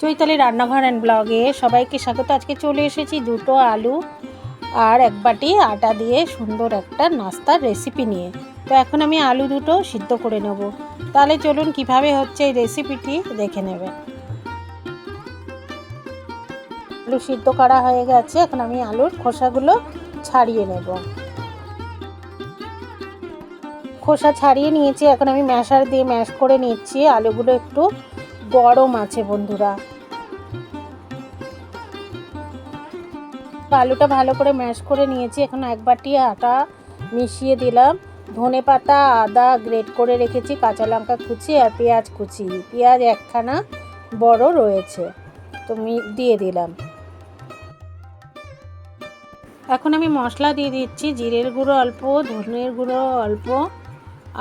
চৈতালি রান্নাঘর অ্যান্ড ব্লগে সবাইকে স্বাগত। আজকে চলে এসেছি দুটো আলু আর এক বাটি আটা দিয়ে সুন্দর একটা নাস্তার রেসিপি নিয়ে। তো এখন আমি আলু দুটো সিদ্ধ করে নেব। তাহলে চলুন কীভাবে হচ্ছে এই রেসিপিটি দেখে নেবেন। আলু সিদ্ধ করা হয়ে গেছে, এখন আমি আলুর খোসাগুলো ছাড়িয়ে নেব। খোসা ছাড়িয়ে নিয়েছি, এখন আমি ম্যাশার দিয়ে ম্যাশ করে নিচ্ছি। আলুগুলো একটু গরম আছে বন্ধুরা। আলুটা ভালো করে ম্যাশ করে নিয়েছি। এখন এক বাটি আটা মিশিয়ে দিলাম। ধনে পাতা, আদা গ্রেট করে রেখেছি, কাঁচা লঙ্কা কুচি আর পেঁয়াজ কুচি। পেঁয়াজ একখানা বড় রয়েছে, তো দিয়ে দিলাম। এখন আমি মশলা দিয়ে দিচ্ছি, জিরের গুঁড়ো অল্প, ধনের গুঁড়ো অল্প,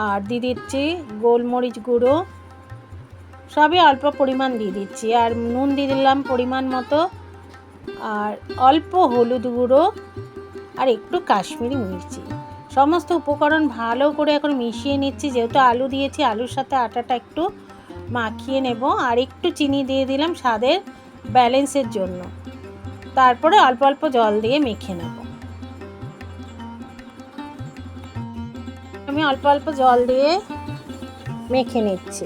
আর দিয়ে দিচ্ছি গোলমরিচ গুঁড়ো। সবই অল্প পরিমাণ দিয়ে দিচ্ছি। আর নুন দিয়ে দিলাম পরিমাণ মতো। আর অল্প হলুদ গুঁড়ো আর একটু কাশ্মীরি মির্চি। সমস্ত উপকরণ ভালো করে এখন মিশিয়ে নিচ্ছি। যেহেতু আলু দিয়েছি, আলুর সাথে আটাটা একটু মাখিয়ে নেব। আর একটু চিনি দিয়ে দিলাম স্বাদের ব্যালেন্সের জন্য। তারপরে অল্প অল্প জল দিয়ে মেখে নেব। আমি অল্প অল্প জল দিয়ে মেখে নিচ্ছি।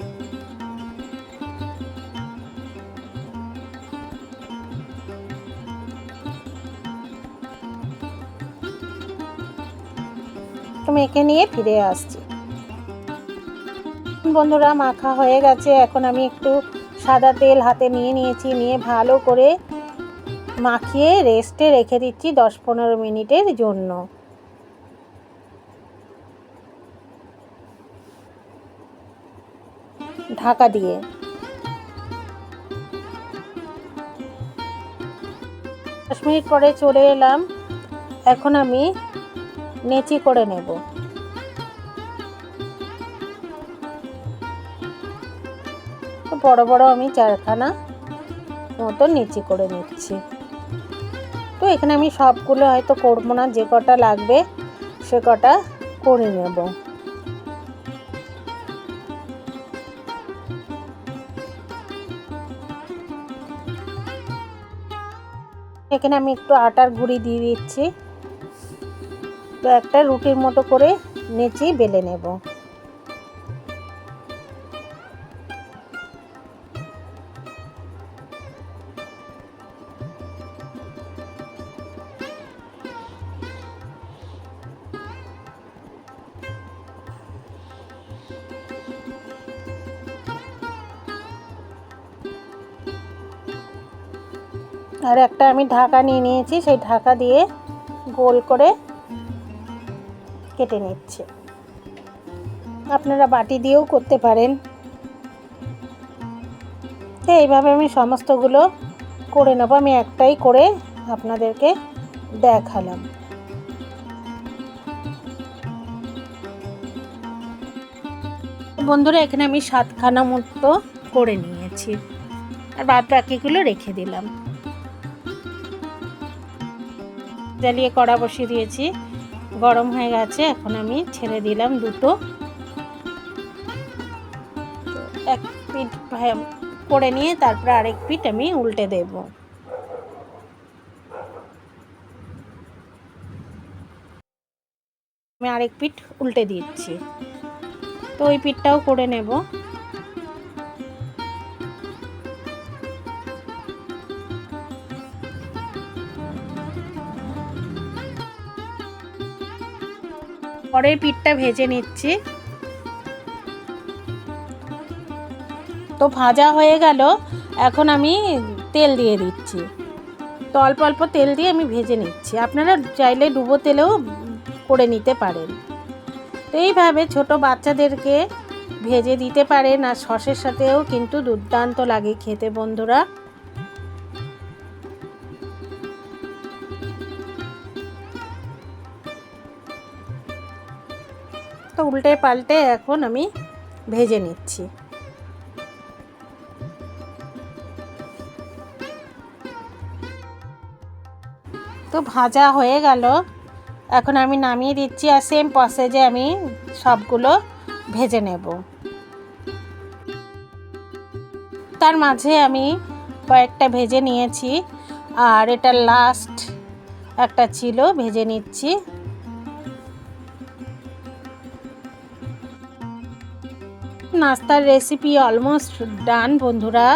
মেখে নিয়ে ফিরে আসছি। বন্ধুরা, মাখা হয়ে গেছে। এখন আমি একটু সাদা তেল হাতে নিয়ে নিয়েছি, নিয়ে ভালো করে মাখিয়ে রেস্টে রেখে দিচ্ছি দশ পনেরো মিনিটের জন্য। ঢাকা দিয়ে। দশ মিনিট পরে চলে এলাম। এখন আমি নেচি করে নেব। বড় বড় আমি চারখানা মতো নেচি করে নিচ্ছি। তো এখানে আমি সবগুলো হয়তো করব না, যে কটা লাগবে সে কটা করে নেব। এখানে আমি একটু আটার গুঁড়ি দিয়ে দিচ্ছি। তো একটা রুটির মতো করে নেচি বেলে নেব। আর একটা আমি ঢাকা নিয়ে নিয়েছি, সেই ঢাকা দিয়ে গোল করে কেটে নিচ্ছে। আপনারা বাটি দিয়েও করতে পারেন। তো এইভাবে আমি সমস্তগুলো করে নেব, আমি একটাই করে আপনাদেরকে দেখালাম। বন্ধুরা, এখানে আমি সাতখানা মতো করে নিয়েছি। আর বাদ বাকিগুলো রেখে দিলাম। জ্বালিয়ে কড়া বসিয়ে দিয়েছি। গরম হয়ে গেছে, এখন আমি ছেড়ে দিলাম দুটো। এক পিঠ করে নিয়ে তারপর আরেক পিঠ আমি উল্টে দেব। আমি আরেক পিঠ উল্টে দিচ্ছি। তো ওই পিঠটাও করে নেব। পরের পিঠটা ভেজে নিচ্ছি। তো ভাজা হয়ে গেল, এখন আমি তেল দিয়ে দিচ্ছি। তো অল্প অল্প তেল দিয়ে আমি ভেজে নিচ্ছি। আপনারা চাইলে ডুবো তেলেও করে নিতে পারেন। তো এইভাবে ছোট বাচ্চাদেরকে ভেজে দিতে পারেন, আর সসের সাথেও কিন্তু দুর্দান্ত লাগে খেতে বন্ধুরা। উল্টে পাল্টে এখন আমি ভেজে নিচ্ছি। তো ভাজা হয়ে গেল। এখন আমি নামিয়ে দিচ্ছি আর সেম প্রসেসে আমি সবগুলো ভেজে নেব। তার মাঝে আমি কয়েকটা ভেজে নিয়েছি আর এটা লাস্ট একটা ছিল, ভেজে নিচ্ছি। নাস্তার রেসিপি অলমোস্ট ডান বন্ধুরা।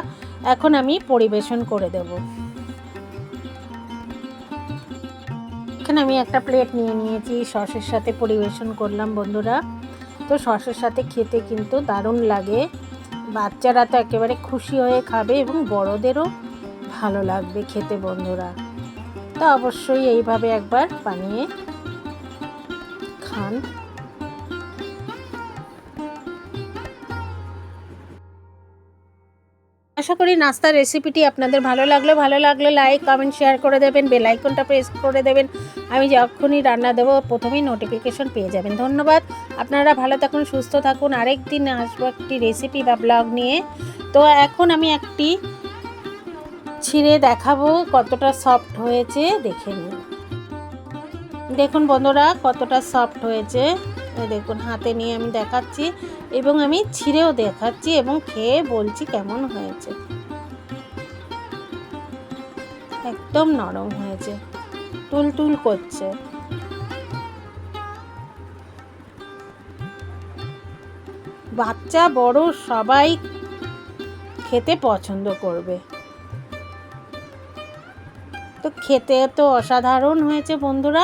এখন আমি পরিবেশন করে দেব। এখানে আমি একটা প্লেট নিয়ে নিয়েছি, সসের সাথে পরিবেশন করলাম, বন্ধুরা। তো সসের সাথে খেতে কিন্তু দারুণ লাগে। বাচ্চারা তো একেবারে খুশি হয়ে খাবে এবং বড়দেরও ভালো লাগবে খেতে, বন্ধুরা। তো অবশ্যই এইভাবে একবার বানিয়ে খান। আশা করি নাস্তার রেসিপিটি আপনাদের ভালো লাগল। ভালো লাগলে লাইক কমেন্ট শেয়ার করে দেবেন বেল আইকনটা প্রেস করে দেবেন। আমি যখনই রান্না দেবো, প্রথমেই নোটিফিকেশন পেয়ে যাবেন। ধন্যবাদ। আপনারা ভালো থাকুন, সুস্থ থাকুন। আরেক দিন আসব একটি রেসিপি বা ব্লগ নিয়ে। তো এখন আমি একটি ছিঁড়ে দেখাবো কতটা সফট হয়েছে, দেখে নিন। দেখুন বন্ধুরা, কতটা সফট হয়েছে। দেখুন, হাতে নিয়ে আমি দেখাচ্ছি এবং আমি ছিঁড়েও দেখাচ্ছি এবং খেয়ে বলছি কেমন হয়েছে। একদম নরম হয়েছে টুল টুল করছে। বাচ্চা, বড়, সবাই খেতে পছন্দ করবে। তো খেতে তো অসাধারণ হয়েছে বন্ধুরা।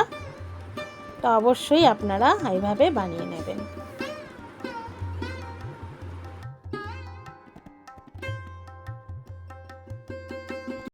তো অবশ্যই আপনারা এইভাবে বানিয়ে নেবেন।